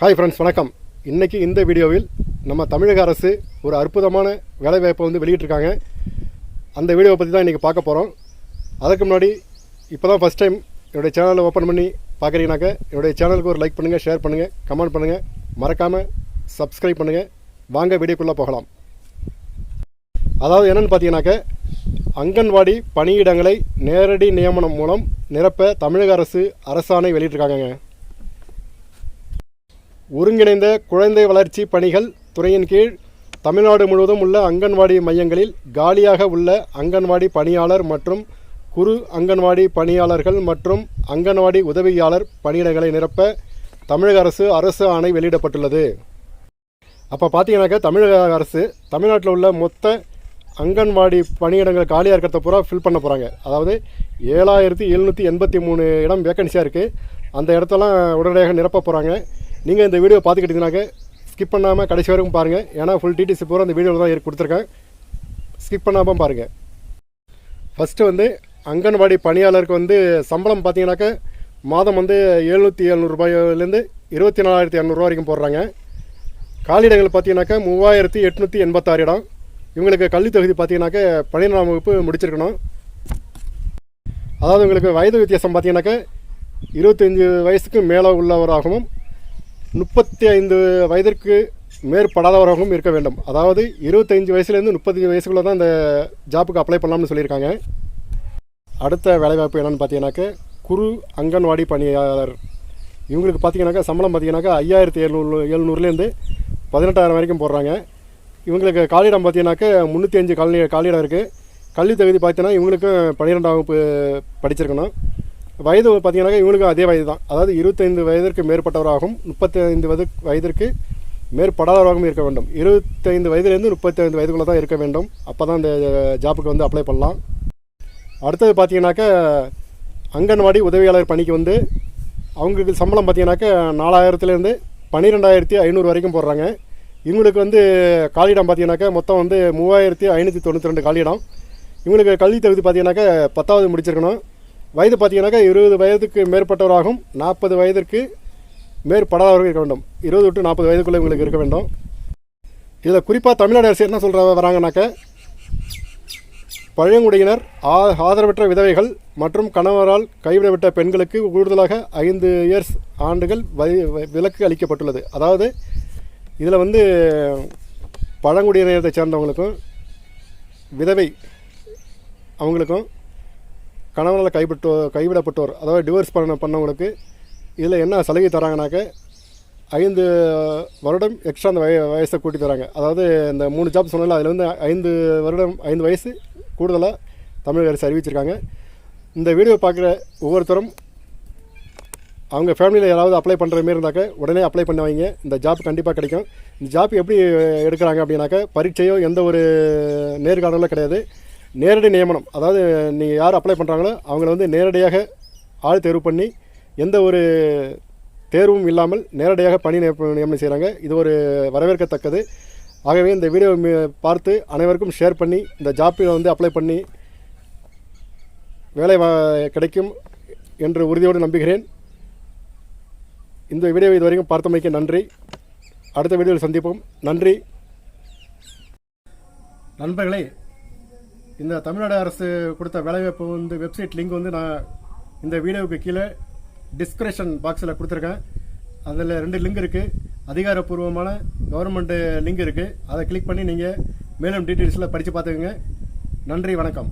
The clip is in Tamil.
ஹாய் ஃப்ரெண்ட்ஸ் வணக்கம். இன்றைக்கி இந்த வீடியோவில் நம்ம தமிழக அரசு ஒரு அற்புதமான வேலைவாய்ப்பை வந்து வெளியிட்டிருக்காங்க. அந்த வீடியோவை பற்றி தான் இன்றைக்கி பார்க்க போகிறோம் அதுக்கு முன்னாடி இப்போ தான் ஃபஸ்ட் டைம் என்னுடைய சேனலை ஓப்பன் பண்ணி பார்க்குறீங்கனாக்க என்னுடைய சேனலுக்கு ஒரு லைக் பண்ணுங்கள் ஷேர் பண்ணுங்கள் கமெண்ட் பண்ணுங்கள் மறக்காமல் சப்ஸ்கிரைப் பண்ணுங்கள் வாங்க வீடியோக்குள்ளே போகலாம். அதாவது என்னென்னு பார்த்தீங்கன்னாக்க அங்கன்வாடி பணியிடங்களை நேரடி நியமனம் மூலம் நிரப்ப தமிழக அரசு அரசாணை வெளியிட்டிருக்காங்க ஒருங்கிணைந்த குழந்தை வளர்ச்சி பணிகள் துறையின் கீழ் தமிழ்நாடு முழுவதும் உள்ள அங்கன்வாடி மையங்களில் காலியாக உள்ள அங்கன்வாடி பணியாளர் மற்றும் குறு அங்கன்வாடி பணியாளர்கள் மற்றும் அங்கன்வாடி உதவியாளர் பணியிடங்களை நிரப்ப தமிழக அரசு அரசு ஆணை வெளியிடப்பட்டுள்ளது. அப்போ பார்த்தீங்கன்னாக்கா தமிழக அரசு தமிழ்நாட்டில் உள்ள மொத்த அங்கன்வாடி பணியிடங்கள் காலியாக இருக்கிறத பூரா ஃபில் பண்ண போகிறாங்க அதாவது ஏழாயிரத்தி எழுநூற்றி எண்பத்தி மூணு இடம் வேக்கன்சியாக இருக்குது அந்த இடத்தெல்லாம் உடனடியாக நிரப்ப போகிறாங்க நீங்கள் இந்த வீடியோ பார்த்துக்கிட்டீங்கன்னாக்க ஸ்கிப் பண்ணாமல் கடைசி வரைக்கும் பாருங்கள் ஏன்னா ஃபுல் டீட்டெயில்ஸ் பூரா அந்த வீடியோவில் தான் கொடுத்துருக்கேன் ஸ்கிப் பண்ணாமல் பாருங்கள் ஃபஸ்ட்டு வந்து அங்கன்வாடி பணியாளருக்கு வந்து சம்பளம் பார்த்தீங்கன்னாக்க மாதம் வந்து எழுநூற்றி எழுநூறுபாயிலேருந்து இருபத்தி நாலாயிரத்தி இரநூறுவா வரைக்கும் போடுறாங்க. காலியிடங்கள் பார்த்தீங்கன்னாக்கா மூவாயிரத்தி எட்நூற்றி எண்பத்தாறு இடம். இவங்களுக்கு கல்வி தொகுதி பார்த்தீங்கன்னாக்க பன்னிரெண்டாம் வகுப்பு முடிச்சிருக்கணும். அதாவது உங்களுக்கு வயது வித்தியாசம் பார்த்தீங்கன்னாக்க இருபத்தஞ்சி வயசுக்கு மேலே உள்ளவராகவும் முப்பத்தி ஐந்து வயதிற்கு மேற்படாதவராகவும் இருக்க வேண்டும். அதாவது இருபத்தஞ்சி வயசுலேருந்து முப்பத்தஞ்சு வயசுக்குள்ளே தான் இந்த ஜாப்புக்கு அப்ளை பண்ணலாம்னு சொல்லியிருக்காங்க. அடுத்த வேலைவாய்ப்பு என்னென்னு பார்த்தீங்கன்னாக்க குறு அங்கன்வாடி பணியாளர். இவங்களுக்கு பார்த்தீங்கன்னாக்கா சம்பளம் பார்த்தீங்கன்னாக்கா ஐயாயிரத்தி எழுநூறு எழுநூறுலேருந்து பதினெட்டாயிரம் வரைக்கும் போடுறாங்க. இவங்களுக்கு காலியிடம் பார்த்தீங்கன்னாக்கா முந்நூற்றி அஞ்சு காலி காலியிடம் இருக்குது கல்வி தகுதி பார்த்தீங்கன்னா இவங்களுக்கும் பன்னிரெண்டாம் வகுப்பு படிச்சிருக்கணும். வயது பார்த்தீங்கன்னாக்கா இவங்களுக்கும் அதே வயது தான். அதாவது இருபத்தைந்து வயதிற்கு மேற்பட்டவராகவும் முப்பத்தைந்து வயது வயதிற்கு மேற்படாதவராகவும் இருக்க வேண்டும். இருபத்தைந்து வயதுலேருந்து முப்பத்தைந்து வயதுக்குள்ளே தான் இருக்க வேண்டும். அப்போ தான் இந்த ஜாப்புக்கு வந்து அப்ளை பண்ணலாம். அடுத்தது பார்த்தீங்கன்னாக்கா அங்கன்வாடி உதவியாளர் பணிக்கு வந்து அவங்களுக்கு சம்பளம் பார்த்தீங்கன்னாக்கா நாலாயிரத்துலேருந்து பன்னிரெண்டாயிரத்தி ஐநூறு வரைக்கும் போடுறாங்க. இவங்களுக்கு வந்து காலியிடம் பார்த்தீங்கன்னாக்கா மொத்தம் வந்து மூவாயிரத்தி ஐநூற்றி தொண்ணூற்றி ரெண்டு காலியிடம். இவங்களுக்கு கல்வி தகுதி பார்த்தீங்கன்னாக்கா பத்தாவது முடிச்சிருக்கணும். வயது பார்த்தீங்கன்னாக்கா இருபது வயதுக்கு மேற்பட்டவராகும் நாற்பது வயதிற்கு மேற்படாதவர்கள் இருக்க வேண்டும். இருபது டு நாற்பது வயதுக்குள்ளே இவங்களுக்கு இருக்க வேண்டும். இதில் குறிப்பாக தமிழ்நாடு அரசு என்ன சொல்கிற வராங்கனாக்கா பழங்குடியினர் ஆ- ஆதரவற்ற விதவைகள் மற்றும் கணவரால் கைவிடப்பட்ட பெண்களுக்கு கூடுதலாக ஐந்து இயர்ஸ் ஆண்டுகள் விலக்கு அளிக்கப்பட்டுள்ளது. அதாவது இதில் வந்து பழங்குடியினத்தை சேர்ந்தவங்களுக்கும் விதவை அவங்களுக்கும் கணவனால் கைவிட்டோ கைவிடப்பட்டோர் அதாவது டிவோர்ஸ் பண்ண பண்ணவங்களுக்கு இதில் என்ன சலுகை தராங்கனாக்க ஐந்து வருடம் எக்ஸ்ட்ரா அந்த வய வயசை கூட்டி தராங்க. அதாவது இந்த மூணு ஜாப் சொன்னால அதில் வந்து ஐந்து வருடம் ஐந்து வயசு கூடுதலாக தமிழக அரசு அறிவிச்சிருக்காங்க. இந்த வீடியோ பார்க்குற ஒவ்வொருத்தரும் அவங்க ஃபேமிலியில் யாராவது அப்ளை பண்ணுற மாரி இருந்தாக்க உடனே அப்ளை பண்ண வைங்க. இந்த ஜாப் கண்டிப்பாக கிடைக்கும். இந்த ஜாப் எப்படி எடுக்கிறாங்க அப்படின்னாக்க பரீட்சையோ எந்த ஒரு நேர்காணலும் கிடையாது. நேரடி நியமனம் அதாவது நீங்கள் யார் அப்ளை பண்ணுறாங்களோ அவங்கள வந்து நேரடியாக ஆள் தேர்வு பண்ணி எந்த ஒரு தேர்வும் இல்லாமல் நேரடியாக பணி நியம- நியமனம் செய்கிறாங்க இது ஒரு வரவேற்கத்தக்கது. ஆகவே இந்த வீடியோவை பார்த்து அனைவருக்கும் ஷேர் பண்ணி இந்த ஜாப்பில் வந்து அப்ளை பண்ணி வேலை கிடைக்கும் என்று உறுதியோடு நம்புகிறேன். இந்த வீடியோவை இதுவரைக்கும் பார்த்தமைக்கு நன்றி. அடுத்த வீடியோவில் சந்திப்போம். நன்றி. நண்பர்களே இந்த தமிழ்நாடு அரசு கொடுத்த வேலைவாய்ப்பு வந்து வெப்சைட் லிங்க் வந்து நான் இந்த வீடியோவுக்கு கீழே டிஸ்கிரிப்ஷன் பாக்ஸில் கொடுத்துருக்கேன். அதில் ரெண்டு லிங்க் இருக்குது அதிகாரப்பூர்வமான கவர்மெண்ட்டு லிங்க் இருக்குது அதை கிளிக் பண்ணி நீங்கள் மேலும் டீட்டெயில்ஸில் படித்து பார்த்துக்கோங்க. நன்றி வணக்கம்.